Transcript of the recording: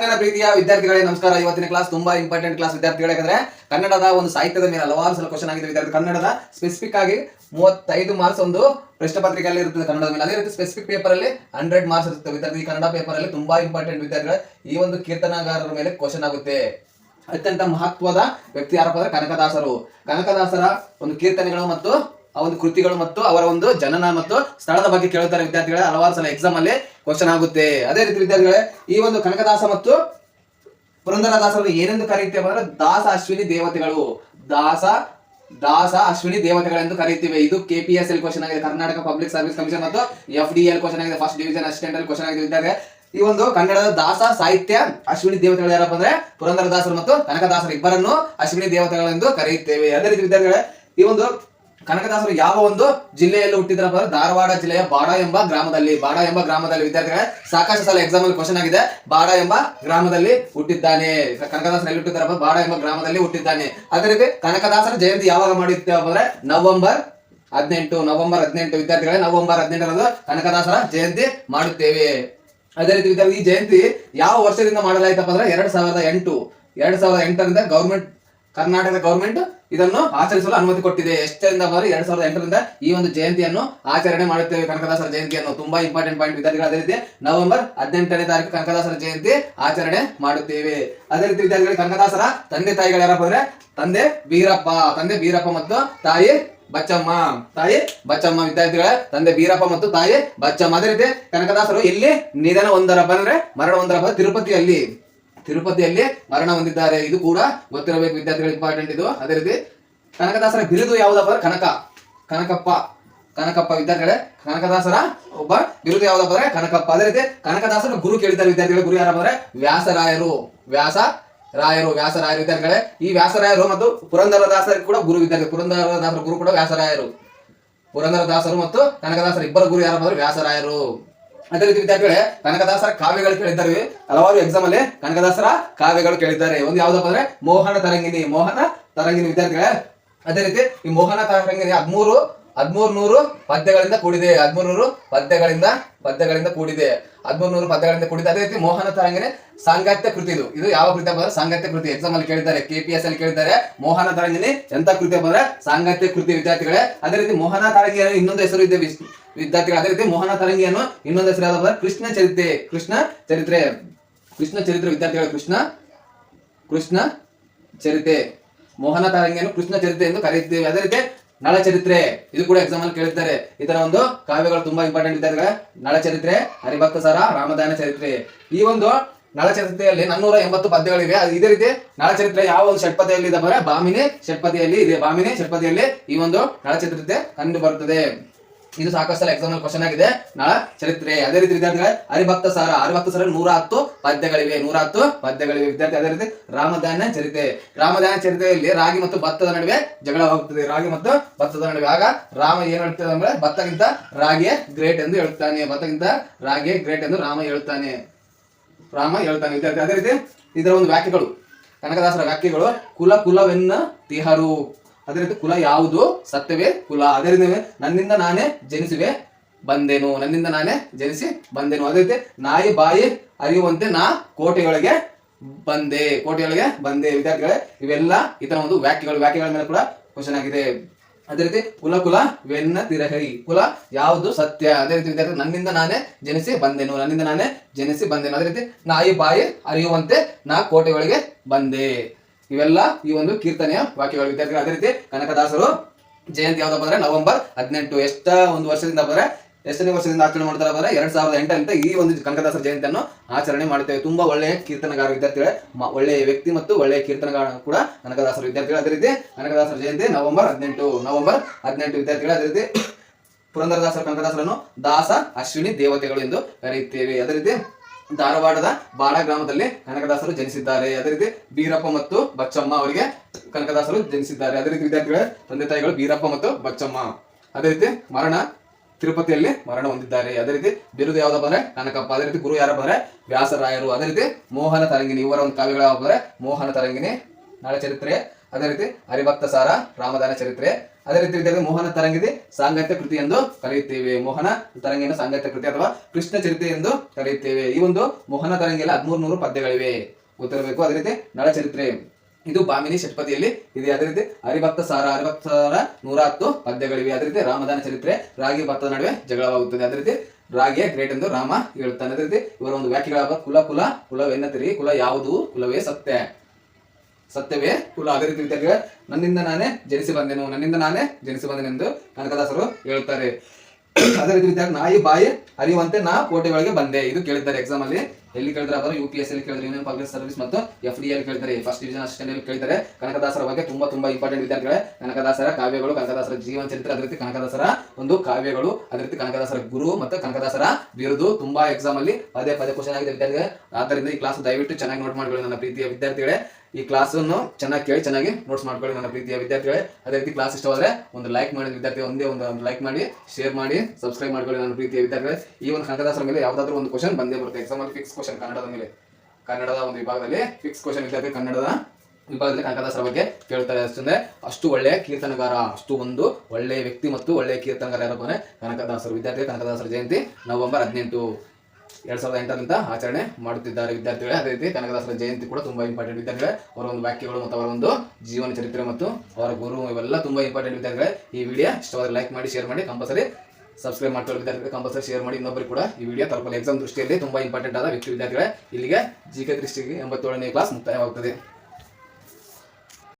ನನ್ನ ಪ್ರೀತಿಯ ವಿದ್ಯಾರ್ಥಿಗಳೇ, ನಮಸ್ಕಾರ. ಇವತ್ತಿನ ಕ್ಲಾಸ್ ತುಂಬಾ ಇಂಪಾರ್ಟೆಂಟ್ ಕ್ಲಾಸ್ ವಿದ್ಯಾರ್ಥಿಗಳು. ಯಾಕಂದ್ರೆ ಕನ್ನಡದ ಒಂದು ಸಾಹಿತ್ಯದ ಮೇಲೆ ಹಲವಾರು ಸಲ ಕ್ವಶನ್ ಆಗಿದೆ ವಿದ್ಯಾರ್ಥಿ. ಕನ್ನಡದ ಸ್ಪೆಸಿಫಿಕ್ ಆಗಿ ಮೂವತ್ತೈದು ಮಾರ್ಕ್ಸ್ ಒಂದು ಪ್ರಶ್ನೆ ಪತ್ರಿಕೆಯಲ್ಲಿ ಇರುತ್ತದೆ ಕನ್ನಡದ ಮೇಲೆ. ಅದೇ ರೀತಿ ಸ್ಪೆಸಿಫಿಕ್ ಪೇಪರ್ ಅಲ್ಲಿ ಹಂಡ್ರೆಡ್ ಮಾರ್ಕ್ಸ್ ಇರುತ್ತೆ. ವಿದ್ಯಾರ್ಥಿ ಕನ್ನಡ ಪೇಪರ್ ಅಲ್ಲಿ ತುಂಬಾ ಇಂಪಾರ್ಟೆಂಟ್ ವಿದ್ಯಾರ್ಥಿಗಳ, ಈ ಒಂದು ಕೀರ್ತನಗಾರರ ಮೇಲೆ ಕ್ವಶನ್ ಆಗುತ್ತೆ. ಅತ್ಯಂತ ಮಹತ್ವದ ವ್ಯಕ್ತಿ ಯಾರಪ್ಪ ಅಂದ್ರೆ ಕನಕದಾಸರು. ಕನಕದಾಸರ ಒಂದು ಕೀರ್ತನೆಗಳು ಮತ್ತು ಆ ಒಂದು ಕೃತಿಗಳು ಮತ್ತು ಅವರ ಒಂದು ಜನನ ಮತ್ತು ಸ್ಥಳದ ಬಗ್ಗೆ ಕೇಳುತ್ತಾರೆ ವಿದ್ಯಾರ್ಥಿಗಳೇ. ಹಲವಾರು ಸಲ ಎಕ್ಸಾಮ್ ಅಲ್ಲಿ ಕ್ವಶನ್ ಆಗುತ್ತೆ. ಅದೇ ರೀತಿ ವಿದ್ಯಾರ್ಥಿಗಳೇ, ಈ ಒಂದು ಕನಕದಾಸ ಮತ್ತು ಪುರಂದರದಾಸರನ್ನು ಏನೆಂದು ಕರೆಯುತ್ತೇವೆ ಅಂದ್ರೆ ದಾಸ ಅಶ್ವಿನಿ ದೇವತೆಗಳು. ದಾಸ ದಾಸ ಅಶ್ವಿನಿ ದೇವತೆಗಳೆಂದು ಕರೆಯುತ್ತೇವೆ. ಇದು ಕೆಪಿಎಸ್ ಎಲ್ ಕ್ವಶನ್ ಆಗಿದೆ. ಕರ್ನಾಟಕ ಪಬ್ಲಿಕ್ ಸರ್ವಿಸ್ ಕಮಿಷನ್ ಮತ್ತು ಎಫ್ ಡಿ ಎಲ್ ಕ್ವಶನ್ ಆಗಿದೆ. ಫಸ್ಟ್ ಡಿವಿಷನ್ ಅಸಿಸ್ಟೆಂಟ್ ಅಲ್ಲಿ ಕ್ವಶನ್ ಆಗಿದೆ ವಿದ್ಯಾರ್ಥಿ ಈ ಒಂದು ಕನ್ನಡದ ದಾಸ, ಸಾಹಿತ್ಯ ಅಶ್ವಿನಿ ದೇವತೆಗಳು ಯಾರಪ್ಪ ಅಂದ್ರೆ ಪುರಂದರದಾಸರು ಮತ್ತು ಕನಕದಾಸರು ಇಬ್ಬರನ್ನು ಅಶ್ವಿನಿ ದೇವತೆಗಳೆಂದು ಕರೆಯುತ್ತೇವೆ. ಅದೇ ರೀತಿ ವಿದ್ಯಾರ್ಥಿಗಳೇ, ಈ ಒಂದು ಕನಕದಾಸರು ಯಾವ ಒಂದು ಜಿಲ್ಲೆಯಲ್ಲಿ ಹುಟ್ಟಿದ್ರಪ್ಪ ಧಾರವಾಡ ಜಿಲ್ಲೆಯ ಬಾಡ ಎಂಬ ಗ್ರಾಮದಲ್ಲಿ, ಬಾಡ ಎಂಬ ಗ್ರಾಮದಲ್ಲಿ. ವಿದ್ಯಾರ್ಥಿಗಳ, ಸಾಕಷ್ಟು ಸಲ ಎಕ್ಸಾಮ್ ಅಲ್ಲಿ ಕ್ವಶನ್ ಆಗಿದೆ. ಬಾಡ ಎಂಬ ಗ್ರಾಮದಲ್ಲಿ ಹುಟ್ಟಿದ್ದಾನೆ. ಕನಕದಾಸರು ಎಲ್ಲಿ ಹುಟ್ಟಿದ್ದಾರಪ್ಪ ಬಾಡ ಎಂಬ ಗ್ರಾಮದಲ್ಲಿ ಹುಟ್ಟಿದ್ದಾನೆ. ಅದೇ ರೀತಿ ಕನಕದಾಸರ ಜಯಂತಿ ಯಾವಾಗ ಮಾಡಿದ್ದೆ ಅಂದ್ರೆ ನವೆಂಬರ್ ಹದಿನೆಂಟು ನವೆಂಬರ್ ಹದಿನೆಂಟು. ವಿದ್ಯಾರ್ಥಿಗಳೇ, ನವೆಂಬರ್ ಹದಿನೆಂಟರಂದು ಕನಕದಾಸರ ಜಯಂತಿ ಮಾಡುತ್ತೇವೆ. ಅದೇ ರೀತಿ ಈ ಜಯಂತಿ ಯಾವ ವರ್ಷದಿಂದ ಮಾಡಲಾಯ್ತಪ್ಪ ಅಂದ್ರೆ ಎರಡ್ ಸಾವಿರದ ಎಂಟು. ಎರಡ್ ಸಾವಿರದ ಎಂಟರಿಂದ ಗೌರ್ಮೆಂಟ್ ಕರ್ನಾಟಕದ ಗೌರ್ಮೆಂಟ್ ಇದನ್ನು ಆಚರಿಸಲು ಅನುಮತಿ ಕೊಟ್ಟಿದೆ. ಎಷ್ಟರಿಂದ ಬಾರಿ? ಎರಡ್ ಸಾವಿರದ ಎಂಟರಿಂದ ಈ ಒಂದು ಜಯಂತಿಯನ್ನು ಆಚರಣೆ ಮಾಡುತ್ತೇವೆ ಕನಕದಾಸರ ಜಯಂತಿಯನ್ನು. ತುಂಬಾ ಇಂಪಾರ್ಟೆಂಟ್ ಪಾಯಿಂಟ್ ವಿದ್ಯಾರ್ಥಿಗಳು ಅದೇ ರೀತಿ ನವೆಂಬರ್ ಹದಿನೆಂಟನೇ ತಾರೀಕು ಕನಕದಾಸರ ಜಯಂತಿ ಆಚರಣೆ ಮಾಡುತ್ತೇವೆ. ಅದೇ ರೀತಿ ವಿದ್ಯಾರ್ಥಿಗಳು, ಕನಕದಾಸರ ತಂದೆ ತಾಯಿಗಳು ಯಾರಪ್ಪ ಅಂದ್ರೆ, ತಂದೆ ಬೀರಪ್ಪ ತಂದೆ ಬೀರಪ್ಪ ಮತ್ತು ತಾಯಿ ಬಚ್ಚಮ್ಮ. ತಾಯಿ ಬಚ್ಚಮ್ಮ ವಿದ್ಯಾರ್ಥಿಗಳ, ತಂದೆ ಬೀರಪ್ಪ ಮತ್ತು ತಾಯಿ ಬಚ್ಚಮ್ಮ. ಅದೇ ರೀತಿ ಕನಕದಾಸರು ಇಲ್ಲಿ ನಿಧನ ಒಂದರ ಬಂದ್ರೆ ಮರಣ ಹೊಂದರಪ್ಪ ತಿರುಪತಿಯಲ್ಲಿ. ತಿರುಪತಿಯಲ್ಲಿ ಮರಣ ಹೊಂದಿದ್ದಾರೆ. ಇದು ಕೂಡ ಗೊತ್ತಿರಬೇಕು ವಿದ್ಯಾರ್ಥಿಗಳು ಇಂಪಾರ್ಟೆಂಟ್ ಇದು. ಅದೇ ರೀತಿ ಕನಕದಾಸರ ಬಿರುದು ಯಾವುದಪ್ಪ ಕನಕ. ಕನಕಪ್ಪ. ಕನಕಪ್ಪ ವಿದ್ಯಾರ್ಥಿಗಳೇ, ಕನಕದಾಸರ ಒಬ್ಬ ಬಿರುದು ಯಾವುದಪ್ಪ ಅಂದ್ರೆ ಕನಕಪ್ಪ. ಅದೇ ರೀತಿ ಕನಕದಾಸರ ಗುರು ಕೇಳಿದ್ದಾರೆ ವಿದ್ಯಾರ್ಥಿಗಳ. ಗುರು ಯಾರಪ್ಪ ಅಂದ್ರೆ ವ್ಯಾಸರಾಯರು. ವ್ಯಾಸ ರಾಯರು ವ್ಯಾಸರಾಯರು ವಿದ್ಯಾರ್ಥಿಗಳೇ. ಈ ವ್ಯಾಸರಾಯರು ಮತ್ತು ಪುರಂದರದಾಸರ ಕೂಡ ಗುರು ವಿದ್ಯಾರ್ಥಿ, ಪುರಂದರದಾಸರ ಗುರು ಕೂಡ ವ್ಯಾಸರಾಯರು. ಪುರಂದರದಾಸರು ಮತ್ತು ಕನಕದಾಸರ ಇಬ್ಬರ ಗುರು ಯಾರಪ್ಪ ಅಂದ್ರೆ ವ್ಯಾಸರಾಯರು. ಅದೇ ರೀತಿ ವಿದ್ಯಾರ್ಥಿಗಳೇ, ಕನಕದಾಸರ ಕಾವ್ಯಗಳು ಕೇಳಿದ್ದಾರೆ. ಹಲವಾರು ಎಕ್ಸಾಮ್ ಅಲ್ಲಿ ಕನಕದಾಸರ ಕಾವ್ಯಗಳು ಕೇಳಿದ್ದಾರೆ. ಒಂದು ಯಾವ್ದಪ್ಪ ಅಂದ್ರೆ ಮೋಹನ ತರಂಗಿನಿ. ಮೋಹನ ತರಂಗಿನಿ ವಿದ್ಯಾರ್ಥಿಗಳೇ, ಅದೇ ರೀತಿ ಈ ಮೋಹನ ತರಂಗಿನಿ ಹದ್ಮೂರು ಹದ್ಮೂರ್ ನೂರು ಪದ್ಯಗಳಿಂದ ಕೂಡಿದೆ. ಹದ್ಮೂರ್ ನೂರು ಪದ್ಯಗಳಿಂದ ಪದ್ಯಗಳಿಂದ ಕೂಡಿದೆ. ಹದ್ಮೂರ್ ನೂರು ಪದ್ಯಗಳಿಂದ ಕೂಡಿದೆ. ಅದೇ ರೀತಿ ಮೋಹನ ತರಂಗಿನಿ ಸಾಂಗತ್ಯ ಕೃತಿ ಇದು. ಇದು ಯಾವ ಕೃತಿ ಅಂದ್ರೆ ಸಾಂಗತ್ಯ ಕೃತಿ. ಎಕ್ಸಾಮ್ ಅಲ್ಲಿ ಕೇಳಿದ್ದಾರೆ ಕೆಪಿಎಸ್ ಅಲ್ಲಿ ಕೇಳಿದ್ದಾರೆ. ಮೋಹನ ತರಂಗಿನಿ ಎಂತ ಕೃತಿ ಅಂದ್ರೆ ಸಾಂಗತ್ಯ ಕೃತಿ ವಿದ್ಯಾರ್ಥಿಗಳೇ. ಅದೇ ರೀತಿ ಮೋಹನ ತರಂಗಿನ ಇನ್ನೊಂದು ಹೆಸರು ಇದೆ. ವಿದ್ಯಾರ್ಥಿಗಳು ಅದೇ ರೀತಿ ಮೋಹನ ತರಂಗಿಯನ್ನು ಇನ್ನೊಂದು ಹೆಸರು ಯಾವ್ದಪ್ಪ ಕೃಷ್ಣ ಚರಿತ್ರೆ ಕೃಷ್ಣ ಚರಿತ್ರೆ ಕೃಷ್ಣ ಚರಿತ್ರೆ ವಿದ್ಯಾರ್ಥಿಗಳು ಕೃಷ್ಣ ಕೃಷ್ಣ ಚರಿತೆ ಮೋಹನ ತರಂಗಿಯನ್ನು ಕೃಷ್ಣ ಚರಿತ್ರೆ ಎಂದು ಕರೆಯುತ್ತೇವೆ. ಅದೇ ರೀತಿ ನಳಚರಿತ್ರೆ ಇದು ಕೂಡ ಎಕ್ಸಾಮ್ ಅಲ್ಲಿ ಕೇಳಿದ್ದಾರೆ ಇದರ ಒಂದು ಕಾವ್ಯಗಳು ತುಂಬಾ ಇಂಪಾರ್ಟೆಂಟ್ ಇದ್ದಾರೆ ನಳ ಚರಿತ್ರೆ, ಹರಿಭಕ್ತ ಸರ, ರಾಮದಾನ ಚರಿತ್ರೆ. ಈ ಒಂದು ನಳಚರಿತ್ರೆಯಲ್ಲಿ ನಾನ್ನೂರ ಎಂಬತ್ತು ಪದ್ಯಗಳಿವೆ. ಇದೇ ರೀತಿ ನಳ ಚರಿತ್ರೆ ಯಾವ ಒಂದು ಷಟ್ಪದಿಯಲ್ಲಿ ಇದೆ ಬಾಮಿನಿ ಷಟ್ಪದಿಯಲ್ಲಿ ಇದೆ. ಬಾಮಿನಿ ಷಟ್ಪದಿಯಲ್ಲಿ ಈ ಒಂದು ನಳ ಚರಿತ್ರೆ ಕಂಡು ಬರುತ್ತದೆ. ಇದು ಸಾಕಷ್ಟು ಎಕ್ಸಾಮ್ ಕ್ವಶನ್ ಆಗಿದೆ. ನಾಳೆ ಚರಿತ್ರೆ. ಅದೇ ರೀತಿ ವಿದ್ಯಾರ್ಥಿಗಳೇ ಹರಿಭಕ್ತ ಸಾರ ಹರಿಭಕ್ತ ಸಾರ ನೂರ ಹತ್ತು ಪದ್ಯಗಳಿವೆ ನೂರ ಹತ್ತು ಪದ್ಯಗಳಿವೆ. ವಿದ್ಯಾರ್ಥಿ, ಅದೇ ರೀತಿ ರಾಮದಾನ ಚರಿತೆ. ರಾಮದಾನ ಚರಿತೆಯಲ್ಲಿ ರಾಗಿ ಮತ್ತು ಭತ್ತದ ನಡುವೆ ಜಗಳ ಹೋಗ್ತದೆ. ರಾಗಿ ಮತ್ತು ಭತ್ತದ ನಡುವೆ. ಆಗ ರಾಮ ಏನು ಹೇಳ್ತದೆ ಅಂದ್ರೆ ಭತ್ತಗಿಂತ ರಾಗಿಯೇ ಗ್ರೇಟ್ ಎಂದು ಹೇಳ್ತಾನೆ. ಭತ್ತಗಿಂತ ರಾಗಿಯೇ ಗ್ರೇಟ್ ಎಂದು ರಾಮ ಹೇಳ್ತಾನೆ. ರಾಮ ಹೇಳ್ತಾನೆ. ವಿದ್ಯಾರ್ಥಿ, ಅದೇ ರೀತಿ ಇದರ ಒಂದು ವ್ಯಾಖ್ಯೆಗಳು. ಕನಕದಾಸರ ವ್ಯಾಖ್ಯೆಗಳು, ಕುಲ ಕುಲವೆನ್ನ ತಿಹರು. ಅದೇ ರೀತಿ ಕುಲ ಯಾವುದು? ಸತ್ಯವೇ ಕುಲ. ಅದರಿಂದ ನನ್ನಿಂದ ನಾನೇ ಜನಿಸುವೆ, ಬಂದೆನು. ನನ್ನಿಂದ ನಾನೇ ಜನಿಸಿ ಬಂದೆನು. ಅದೇ ರೀತಿ ನಾಯಿ ಬಾಯಿ ಅರಿಯುವಂತೆ ನಾ ಕೋಟೆಯೊಳಗೆ ಬಂದೆ. ಕೋಟೆಯೊಳಗೆ ಬಂದೆ. ವಿದ್ಯಾರ್ಥಿಗಳೇ, ಇವೆಲ್ಲ ಇದರ ಒಂದು ವ್ಯಾಖ್ಯೆಗಳು, ವ್ಯಾಖ್ಯೆಗಳ ಮೇಲೆ ಕೂಡ ಕ್ವಶನ್ ಆಗಿದೆ. ಅದೇ ರೀತಿ ಕುಲ ಕುಲ, ವೆನ್ನ, ತಿರಹರಿ. ಕುಲ ಯಾವುದು? ಸತ್ಯ. ಅದೇ ರೀತಿ ವಿದ್ಯಾರ್ಥಿ ನನ್ನಿಂದ ನಾನೇ ಜನಿಸಿ ಬಂದೆನು. ನನ್ನಿಂದ ನಾನೇ ಜನಿಸಿ ಬಂದೆನು. ಅದೇ ರೀತಿ ನಾಯಿ ಬಾಯಿ ಅರಿಯುವಂತೆ ನಾ ಕೋಟೆಯೊಳಗೆ ಬಂದೆ. ಇವೆಲ್ಲ ಈ ಒಂದು ಕೀರ್ತನೆಯ ವಾಕ್ಯಗಳು ವಿದ್ಯಾರ್ಥಿಗಳು ಅದೇ ರೀತಿ ಕನಕದಾಸರು ಜಯಂತಿ ಯಾವ್ದಪ್ಪ ಅಂದ್ರೆ ನವೆಂಬರ್ ಹದಿನೆಂಟು. ಎಷ್ಟ ಒಂದು ವರ್ಷದಿಂದ ಬಂದ್ರೆ, ಎಷ್ಟನೇ ವರ್ಷದಿಂದ ಆಚರಣೆ ಮಾಡ್ತಾರೆ ಬಂದ್ರೆ, ಎರಡ್ ಸಾವಿರದ ಎಂಟರಿಂದ ಈ ಒಂದು ಕನಕದಾಸರ ಜಯಂತಿಯನ್ನು ಆಚರಣೆ ಮಾಡುತ್ತೇವೆ ತುಂಬಾ ಒಳ್ಳೆಯ ಕೀರ್ತನಗಾರ ವಿದ್ಯಾರ್ಥಿಗಳೇ ಒಳ್ಳೆಯ ವ್ಯಕ್ತಿ ಮತ್ತು ಒಳ್ಳೆಯ ಕೀರ್ತನಗಾರ ಕೂಡ ಕನಕದಾಸರ ವಿದ್ಯಾರ್ಥಿಗಳು. ಅದೇ ರೀತಿ ಕನಕದಾಸರ ಜಯಂತಿ ನವೆಂಬರ್ ಹದಿನೆಂಟು. ನವೆಂಬರ್ ಹದಿನೆಂಟು ವಿದ್ಯಾರ್ಥಿಗಳು, ಅದೇ ರೀತಿ ಪುರಂದರದಾಸರ, ಕನಕದಾಸರನ್ನು ದಾಸ, ಅಶ್ವಿನಿ ದೇವತೆಗಳು ಎಂದು ಕರೆಯುತ್ತೇವೆ ಅದೇ ರೀತಿ ಧಾರವಾಡದ ಬಾಳ ಗ್ರಾಮದಲ್ಲಿ ಕನಕದಾಸರು ಜನಿಸಿದ್ದಾರೆ. ಅದೇ ರೀತಿ ಬೀರಪ್ಪ ಮತ್ತು ಬಚ್ಚಮ್ಮ ಅವರಿಗೆ ಕನಕದಾಸರು ಜನಿಸಿದ್ದಾರೆ. ಅದೇ ರೀತಿ ವಿದ್ಯಾರ್ಥಿಗಳ, ತಂದೆ ತಾಯಿಗಳು ಬೀರಪ್ಪ ಮತ್ತು ಬಚ್ಚಮ್ಮ. ಅದೇ ರೀತಿ ಮರಣ ತಿರುಪತಿಯಲ್ಲಿ ಮರಣ ಹೊಂದಿದ್ದಾರೆ. ಅದೇ ರೀತಿ ಬಿರುದು ಯಾವ್ದಪ್ಪ ಅಂದ್ರೆ ಕನಕಪ್ಪ ಅದೇ ರೀತಿ ಗುರು ಯಾರಪ್ಪ ಅಂದ್ರೆ, ವ್ಯಾಸರಾಯರು. ಅದೇ ರೀತಿ ಮೋಹನ ತರಂಗಿನಿ ಇವರ ಒಂದು ಕಾವ್ಯಗಳ ಮೋಹನ ತರಂಗಿನಿ ನಾಳೆ ಚರಿತ್ರೆ ಅದೇ ರೀತಿ ಹರಿಭಕ್ತ ಸಾರ ರಾಮದಾನ ಚರಿತ್ರೆ. ಅದೇ ರೀತಿ ವಿದ್ಯಾರ್ಥಿ ಮೋಹನ ತರಂಗಿದೆ, ಸಾಂಗತ್ಯ ಕೃತಿ ಎಂದು ಕರೆಯುತ್ತೇವೆ. ಮೋಹನ ತರಂಗಿನ ಸಾಂಗತ್ಯ ಕೃತಿ ಅಥವಾ ಕೃಷ್ಣ ಚರಿತ್ರೆ ಎಂದು ಕರೆಯುತ್ತೇವೆ. ಈ ಒಂದು ಮೋಹನ ತರಂಗಿಯಲ್ಲಿ ಹದಿಮೂರು ನೂರು ಪದ್ಯಗಳಿವೆ. ಗೊತ್ತಿರಬೇಕು? ಅದೇ ರೀತಿ ನಳಚರಿತ್ರೆ. ಇದು ಬಾಮಿನಿ ಷಟ್ಪದಿಯಲ್ಲಿ ಇದೆ. ಅದೇ ರೀತಿ ಹರಿಭಕ್ತ ಸಾರ ಹರಿಭಕ್ತ ಸಾರ ನೂರ ಹತ್ತು ಪದ್ಯಗಳಿವೆ. ಅದೇ ರೀತಿ ರಾಮದಾನ ಚರಿತ್ರೆ, ರಾಗಿ ಭತ್ತದ ನಡುವೆ ಜಗಳವಾಗುತ್ತದೆ. ಅದೇ ರೀತಿ ರಾಗಿಯ ಗ್ರೇಟ್ ಎಂದು ರಾಮ ಹೇಳುತ್ತಾನೆ ಅದೇ ರೀತಿ ಇವರ ಒಂದು ವ್ಯಾಖ್ಯೆಗಳಾಗ ಕುಲ ಕುಲ ಕುಲವೆನ್ನತಿರಿ ಕುಲ ಯಾವುದು, ಕುಲವೇ ಸತ್ಯ. ಸತ್ಯವೇ, ಕುಲ ಅದೇ ರೀತಿ ವಿದ್ಯಾರ್ಥಿಗಳ, ನನ್ನಿಂದ ನಾನೇ ಜನಿಸಿ ಬಂದೆನು, ನನ್ನಿಂದ ನಾನೇ ಜನಿಸಿ ಬಂದೆನೆಂದು ಕನಕದಾಸರು ಹೇಳುತ್ತಾರೆ ಅದೇ ರೀತಿ ವಿದ್ಯಾರ್ಥಿ, ನಾಯಿ ಬಾಯಿ ಅರಿಯುವಂತೆ ನಾ ಕೋಟೆಗಳಿಗೆ ಬಂದೆ. ಇದು ಕೇಳಿದ್ದಾರೆ ಎಕ್ಸಾಮ್ ಅಲ್ಲಿ. ಎಲ್ಲಿ ಕೇಳಿದ್ರೆ ಅವರು? ಯು ಪಿ ಎಸ್ ಅಲ್ಲಿ ಕೇಳಿದ್ರೆ ಯೂನಿಯನ್ ಪಬ್ಲಿಕ್ ಸರ್ವಿಸ್ ಮತ್ತು ಎಫ್ ಡಿ ಅಲ್ಲಿ ಕೇಳಿದ್ದಾರೆ. ಫಸ್ಟ್ ಡಿವಿಷನ್ ಅಸಿಸ್ಟೆಂಟ್ ಅಲ್ಲಿ ಕೇಳಿದ್ದಾರೆ. ಕನಕದಾಸರ ಬಗ್ಗೆ ತುಂಬಾ ತುಂಬಾ ಇಂಪಾರ್ಟೆಂಟ್ ವಿದ್ಯಾರ್ಥಿಗಳೇ, ಕನಕದಾಸರ ಕಾವ್ಯಗಳು, ಕನಕದಾಸರ ಜೀವನ ಚರಿತ್ರೆ, ಅದೇ ರೀತಿ ಕನಕದಾಸರ ಒಂದು ಕಾವ್ಯಗಳು, ಅದೇ ರೀತಿ ಕನಕದಾಸರ ಗುರು ಮತ್ತು ಕನಕದಾಸರ ಬಿರುದು ತುಂಬಾ ಎಕ್ಸಾಮ್ ಅಲ್ಲಿ ಪದೇ ಪದೇ ಕ್ವಶನ್ ಆಗಿದೆ ವಿದ್ಯಾರ್ಥಿಗಳೇ. ಆದ್ದರಿಂದ ಈ ಕ್ಲಾಸ್ ದಯವಿಟ್ಟು ಚೆನ್ನಾಗಿ ನೋಟ್ ಮಾಡ್ಕೊಳ್ಳಿ ನನ್ನ ಪ್ರೀತಿಯ ವಿದ್ಯಾರ್ಥಿಗಳೇ. ಈ ಕ್ಲಾಸ್ ಅನ್ನು ಚೆನ್ನಾಗಿ ಕೇಳಿ, ಚೆನ್ನಾಗಿ ನೋಟ್ಸ್ ಮಾಡ್ಕೊಳ್ಳಿ ನನ್ನ ಪ್ರೀತಿಯ ವಿದ್ಯಾರ್ಥಿಗಳೇ. ಅದೇ ರೀತಿ ಕ್ಲಾಸ್ ಇಷ್ಟವಾದ್ರೆ ಒಂದು ಲೈಕ್ ಮಾಡಿ ವಿದ್ಯಾರ್ಥಿ ಒಂದೇ ಒಂದು ಲೈಕ್ ಮಾಡಿ ಶೇರ್ ಮಾಡಿ ಸಬ್ಸ್ಕ್ರೈಬ್ ಮಾಡ್ಕೊಳ್ಳಿ ನನ್ನ ಪ್ರೀತಿಯ ವಿದ್ಯಾರ್ಥಿಗಳೇ. ಈ ಒಂದು ಕನಕದಾಸರ ಮೇಲೆ ಯಾವ್ದಾದ್ರು ಒಂದು ಕ್ವಶನ್ ಬಂದೇ ಬರುತ್ತೆ. ಎಕ್ಸಾಮ್ ಅಲ್ಲಿ ಫಿಕ್ಸ್ ಕ್ವಶನ್ ಕನ್ನಡದ ಮೇಲೆ. ಕನ್ನಡದ ಒಂದು ವಿಭಾಗದಲ್ಲಿ ಫಿಕ್ಸ್ ಕ್ವಶನ್ ವಿದ್ಯಾರ್ಥಿ ಕನ್ನಡದ ವಿಭಾಗದಲ್ಲಿ ಕನಕದಾಸರ ಬಗ್ಗೆ ಕೇಳ್ತಾರೆ ಅಷ್ಟಂದ್ರೆ ಅಷ್ಟು ಒಳ್ಳೆಯ ಕೀರ್ತನಗಾರ, ಅಷ್ಟು ಒಂದು ಒಳ್ಳೆಯ ವ್ಯಕ್ತಿ ಮತ್ತು ಒಳ್ಳೆಯ ಕೀರ್ತನಗಾರ ಯಾರಪ್ಪ ಕನಕದಾಸರು. ವಿದ್ಯಾರ್ಥಿ ಕನಕದಾಸರ ಜಯಂತಿ ನವೆಂಬರ್ ಹದಿನೆಂಟು. ಎರಡ್ ಸಾವಿರದ ಎಂಟರಿಂದ ಆಚರಣೆ ಮಾಡುತ್ತಿದ್ದಾರೆ ವಿದ್ಯಾರ್ಥಿಗಳೇ. ಅದೇ ರೀತಿ ಕನಕದಾಸರ ಜಯಂತಿ ಕೂಡ ತುಂಬಾ ಇಂಪಾರ್ಟೆಂಟ್ ವಿದ್ಯಾರ್ಥಿಗಳೇ. ಅವರ ಒಂದು ವಾಕ್ಯಗಳು ಮತ್ತು ಅವರ ಒಂದು ಜೀವನ ಚರಿತ್ರೆ ಮತ್ತು ಅವರ ಗುರು ಇವೆಲ್ಲ ತುಂಬಾ ಇಂಪಾರ್ಟೆಂಟ್ ವಿದ್ಯಾರ್ಥಿಗಳೇ. ಈ ವಿಡಿಯೋ ಇಷ್ಟವಾದ ಲೈಕ್ ಮಾಡಿ ಶೇರ್ ಮಾಡಿ ಕಂಪಲ್ಸರಿ ಸಬ್ಸ್ಕ್ರೈಬ್ ಮಾಡ್ಕೊಳ್ಳಿ ವಿದ್ಯಾರ್ಥಿಗಳು. ಕಂಪಲ್ಸರಿ ಶೇರ್ ಮಾಡಿ ಇನ್ನೊಬ್ಬರು ಕೂಡ ಈ ವಿಡಿಯೋ ತಲುಪಲು. ಎಕ್ಸಾಮ್ ದೃಷ್ಟಿಯಲ್ಲಿ ತುಂಬಾ ಇಂಪಾರ್ಟೆಂಟ್ ಆದ ವ್ಯಕ್ತಿ ವಿದ್ಯಾರ್ಥಿಗಳೇ. ಇಲ್ಲಿಗೆ ಜಿ ಕೆ ದೃಷ್ಟಿಗೆ ಎಂಬತ್ತೇಳನೇ ಕ್ಲಾಸ್ ಮುಕ್ತಾಯವಾಗುತ್ತದೆ